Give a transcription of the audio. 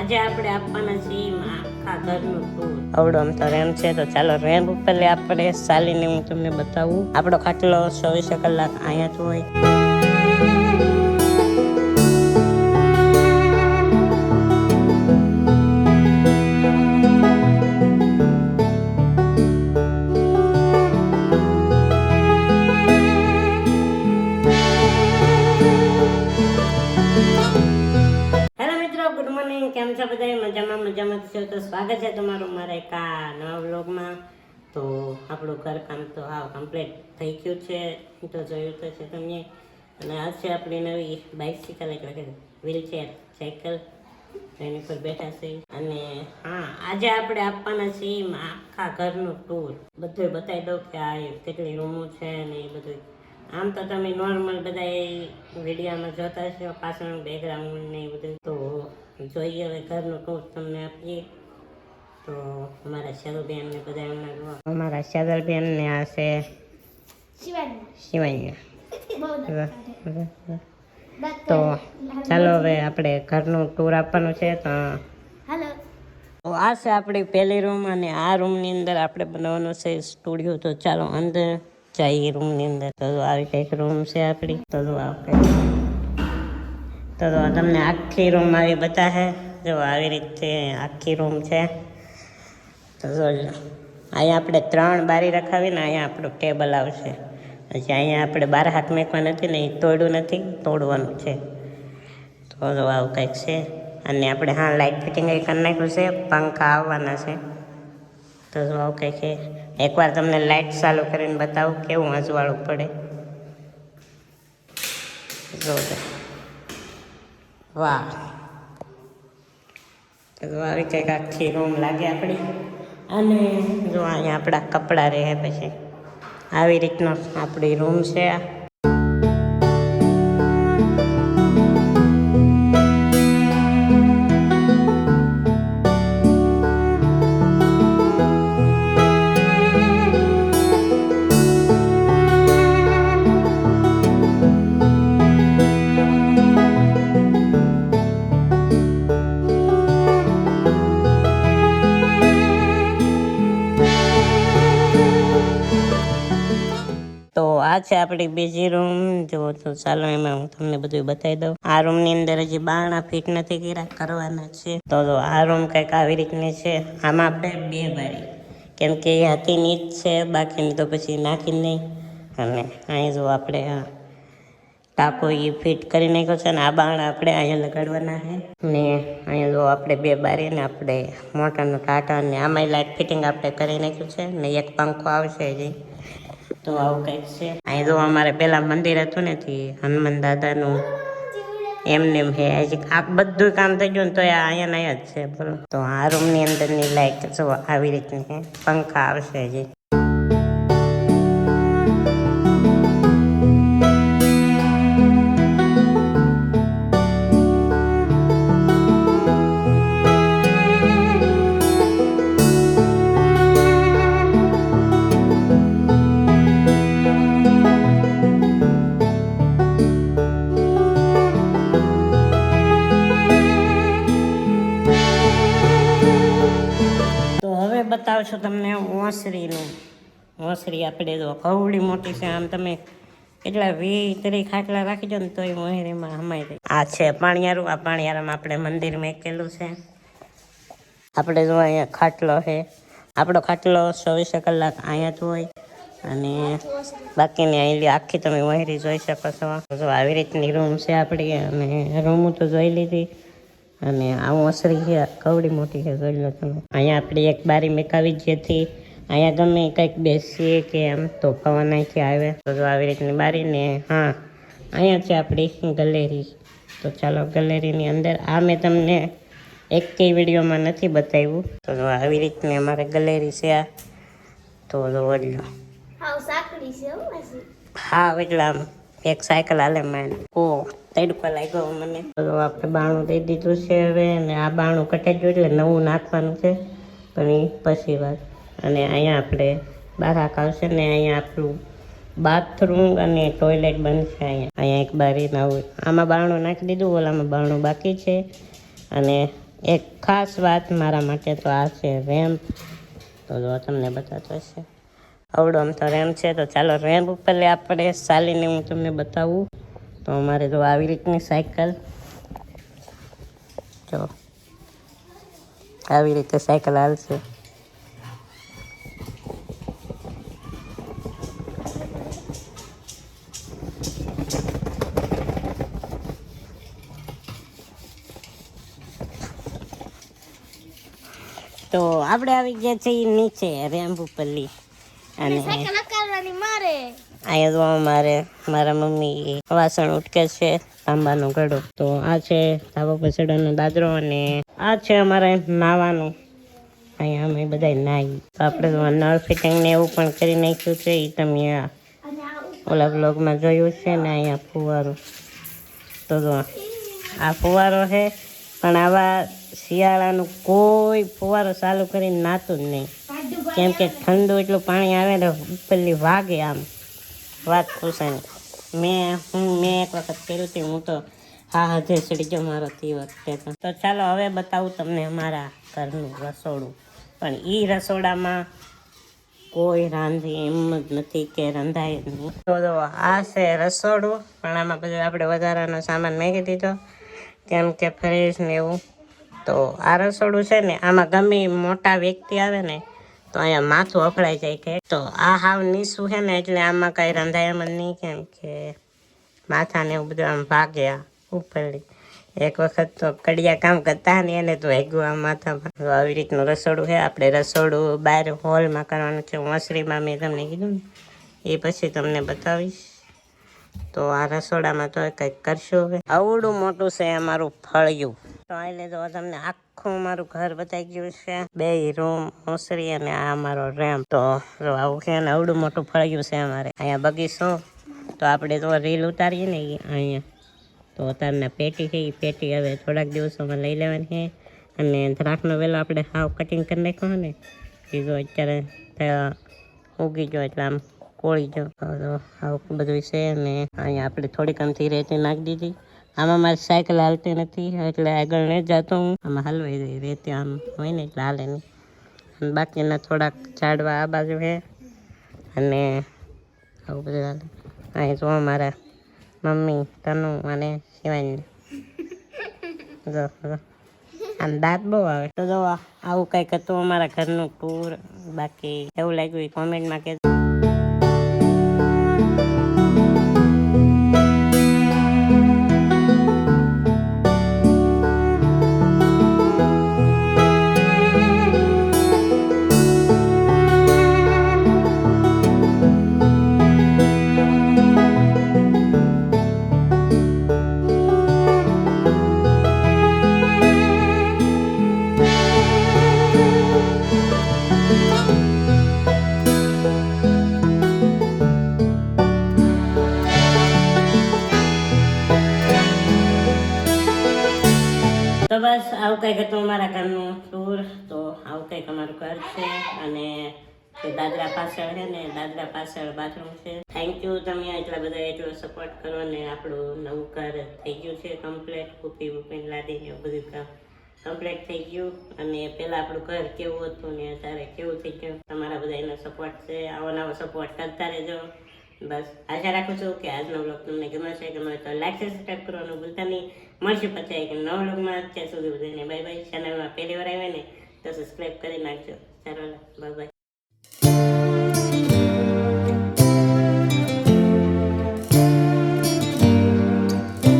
આજે આપણે આપવાના છીએ આખા ઘરનું ટૂર અવડો આમ તો રેમ છે, તો ચાલો રેમ ઉપર આપણે. ચાલીને હું તમને બતાવું. આપણો ખાટલો ચોવીસે કલાક અહીંયા જ હોય. તો આપણું ઘરકામ તો હા કમ્પ્લીટ થઈ ગયું છે. તો જોયું તો છે તમને. અને આ છે આપણી નવી બાઇસિકલ એટલે કે વ્હીલચેર સાયકલ એની પર બેઠા છે. અને હા, આજે આપણે આપવાના છીએ એમાં આખા ઘરનું ટૂર બધું બતાવી દઉં કે આ કેટલી રૂમો છે ને એ બધું આમ તો તમે નોર્મલ બધા વિડીયામાં જોતા છો પાછળ બેકગ્રાઉન્ડ ને એ બધું તો જોઈએ હવે ઘરનું ટૂર તમને આપીએ. તો અમારા શરુબેન ને બધા એમના જુઓ. અમારા શરલબેન ને આ છે શિવાય તો ચાલો હવે આપણે ઘરનું ટૂર આપવાનું છે તો હાલો. આ છે આપણી પહેલી રૂમ અને આ રૂમની અંદર આપણે બનાવવાનો છે સ્ટુડિયો તો ચાલો અંદર જઈએ રૂમની અંદર. તો જો આવી કંઈક રૂમ છે આપણી. તો જો આ તો જો તમને આખી રૂમ આવી બતાવે જો આવી રીતે આખી રૂમ છે. તો જોજો અહીંયા આપણે ત્રણ બારી રખાવીને અહીંયા આપણું ટેબલ આવશે. પછી અહીંયા આપણે બાર હાથ મેકવા નથી ને એ તોડ્યું નથી, તોડવાનું છે. તો જો આવું કંઈક છે. અને આપણે હા લાઇટ ફિટિંગ એ કરી નાખ્યું છે, પંખા આવવાના છે. તો જો આવું કંઈક છે. એકવાર તમને લાઇટ ચાલુ કરીને બતાવું કેવું અજવાળું પડે. જો વાહ. આવી કંઈક આખી રૂમ લાગે આપણી. અને જો અહીંયા આપણા કપડાં રહે પછી. આવી રીતનો આપણી રૂમ છે આ. આ છે આપણી બીજી રૂમ જો તો ચાલો એમાં હું તમને બધું બતાવી દઉં. આ રૂમની અંદર હજી બારણા ફિટ નથી કર્યા, કરવાના છે. તો આ રૂમ કંઈક આવી રીતની છે. આમાં આપણે બે બારી કેમ કે એ હતી નીચ છે, બાકીની તો પછી નાખી નહીં. અને અહીં જો આપણે આ ટાંકો એ ફિટ કરી નાખ્યો છે ને આ બાણ આપણે અહીંયા લગાડવાના છે. ને અહીંયા જો આપણે બે બારી ને આપણે મોટરનો ટાટા ને આમાં લાઇટ ફિટિંગ આપણે કરી નાખ્યું છે ને એક પંખો આવશે હજી. તો આવું કંઈક છે. અહીં જો અમારે પેલા મંદિર હતું ને તે હનુમાન દાદાનું, એમને હજી આ બધું કામ થઈ ગયું ને તો અહીંયા નહીં જ છે, બરોબર. તો આ રૂમની અંદરની લાઈટ જો આવી રીતની છે, પંખા આવશે હજી. હવે છું તમને ઓસરીનું? ઓસરી આપણે જો કવડી મોટી છે, આમ તમે એટલા વી તરી ખાટલા રાખી દો ને તોય મોહેરીમાં હમાઈ જાય. આ છે પાણીયારું, આ પાણિયારામાં આપણે મંદિર મેકેલું છે. આપણે જો અહીંયા ખાટલો છે. આપણો ખાટલો ચોવીસે કલાક અહીંયા જ હોય. અને બાકીની અહીંલી આખી તમે વહેરી જોઈ શકો છો. આવી રીતની રૂમ છે આપણી, અને રૂમ તો જોઈ લીધી. અને આવું અસરી છે કવડી મોટી છે જોઈ લો તમે. અહીંયા આપણે એક બારી મેકાવી જેથી અહીંયા ગમે કંઈક બેસીએ કે એમ તો પવન અહીંથી આવે. તો જો આવી રીતની બારી ને હા અહીંયા છે આપણી ગલેરી. તો ચાલો ગલેરીની અંદર આ મેં તમને એક કઈ વિડીયોમાં નથી બતાવ્યું. તો જો આવી રીતની અમારે ગલેરી છે આ. તો જો લો. હાવ સાંકડી છે હો માસી. હા એટલે આમ. એક સાયકલ હાલે માન ઓ, તડકો લાગ્યો મને. તો આપણે બાણું દઈ દીધું છે હવે અને આ બાણું કટાઈ ગયું એટલે નવું નાખવાનું છે. પણ એ પછી વાત. અને અહીંયા આપણે બારાક આવશે ને અહીંયા આપણું બાથરૂમ અને ટોયલેટ બનશે અહીંયા. અહીંયા એક બારી નવું આમાં બાણું નાખી દીધું, ઓલામાં બાણું બાકી છે. અને એક ખાસ વાત મારા માટે તો આ છે રેમ્પ તો જો તમને બતાવતો હશે. અવડો આમ તો રેમ્પ છે, તો ચાલો રેમ્પ ઉપર લે આપણે ચાલીને હું તમને બતાવું. તો અમારે જો આવી રીતની સાયકલ. જો. આવી રીતે સાયકલ હાલશે. તો આપણે આવી ગયા છીએ નીચે રેમ્પ ઉપરલી. અને મારે. અહીંયા તો અમારે મારા મમ્મી વાસણ ઉટકે છે તાંબાનો ઘડો તો આ છે ધાબો પર ચડવાનો દાદરો અને આ છે અમારે નાવાનું. અહીંયા અમે બધા નાહી તો આપણે તો નળ ફિટિંગ ને એવું પણ કરી નાખ્યું છે એ તમે ઓલા બ્લોગમાં જોયું છે ને અહીંયા ફુવારો. તો જો આ ફુવારો છે પણ આવા શિયાળાનું કોઈ ફુવારો ચાલુ કરીને નાતું જ નહીં. કેમ કે ઠંડુ એટલું પાણી આવે ને પેલી વાગે આમ. વાત ખુશાની મેં, હું, મેં એક વખત કર્યું હતી હું તો હા હજે ચડી ગયો મારો તે વખતે તો ચાલો હવે બતાવું તમને અમારા ઘરનું રસોડું. પણ એ રસોડામાં કોઈ રાંધી એમ જ નથી કે રંધાય તો આ છે રસોડું, પણ આમાં બધું આપણે વધારાનો સામાન મેકી દીધો. કેમ કે ફ્રીજ ને એવું. તો આ રસોડું છે ને, આમાં ગમે મોટા વ્યક્તિ આવે ને તો અહીંયા માથું અકળાઈ જાય કે તો આ હાવ નીસું છે ને એટલે આમાં કાંઈ રંધાય એમ નહીં કેમ કે માથાને એવું બધું આમ ભાગ્યા ઉપરલી એક વખત તો કડિયા કામ કરતા ને એને તો હેગું આ માથામાં. આવી રીતનું રસોડું છે, આપણે રસોડું બહાર હોલમાં કરવાનું છે વાંસળીમાં મેં તમને કીધું ને, એ પછી તમને બતાવીશ. તો આ રસોડામાં તો કંઈક કરશું હવે. આવડું મોટું છે, અમારું ફળિયું. તો એટલે જો તમને આખું મારું ઘર બતાવી ગયું છે. બે રૂમ ઓસરી અને આ મારો રેમ તો જો આવું ને આવડું મોટું ફળિયું છે અમારે. અહીંયા બગીચો. તો આપણે તો રીલ ઉતારીએ ને અહીંયા. તો અત્યારના પેટી છે એ પેટી હવે થોડાક દિવસોમાં લઈ લેવાની છે. અને દ્રાક્ષનો વેલો આપણે હાવ કટિંગ કરી નાખ્યો ને, એ જો અત્યારે ત્યાં ઉગી ગયો એટલે આમ કોળી ગયો. આવું બધું છે અને અહીંયા આપણે થોડીક આમથી રેતી નાખી દીધી. આમાં મારી સાયકલ હાલતી નથી એટલે આગળ નહીં જતો હું. આમાં હલવાઈ જાય રહેતી આમ હોય ને એટલે હાલે નહીં. બાકીના થોડાક ઝાડવા આ બાજુ છે અને આવું બધું હાલે. અહીં જો મારા મમ્મી, તનુ અને શિવાની. જો આમ દાંત બહુ આવે. તો જો આવું કંઈક હતું અમારા ઘરનું ટૂર. બાકી એવું લાગ્યું કોમેન્ટમાં કે કંઈક હતું અમારા ઘરનું ટૂર તો આવું કંઈક અમારું ઘર છે અને તે દાદરા પાછળ છે ને, દાદરા પાછળ બાથરૂમ છે. થેન્ક યુ તમે એટલા બધા એટલો સપોર્ટ કરો ને આપણું નવું ઘર થઈ ગયું છે કમ્પ્લેટ કુપી બુપીને લાદીને એવું બધું કામ કમ્પ્લીટ થઈ ગયું. અને પહેલાં આપણું ઘર કેવું હતું ને અત્યારે કેવું થઈ ગયું. તમારા બધા એનો સપોર્ટ છે, આવો નવો સપોર્ટ કરતા રહેજો. બસ આશા રાખું છું કે આજનો બ્લોગ તમને ગમે છે ગમે તો લાઈક સબસ્ક્રાઈબ કરવાનું ભૂલતા નહીં. મળશે પછી એક નવા બ્લોગમાં અત્યાર સુધી બધાને. બાય બાય ચેનલમાં પહેલી વાર આવે ને, તો સબસ્ક્રાઈબ કરી નાખજો. સારો બાય બાય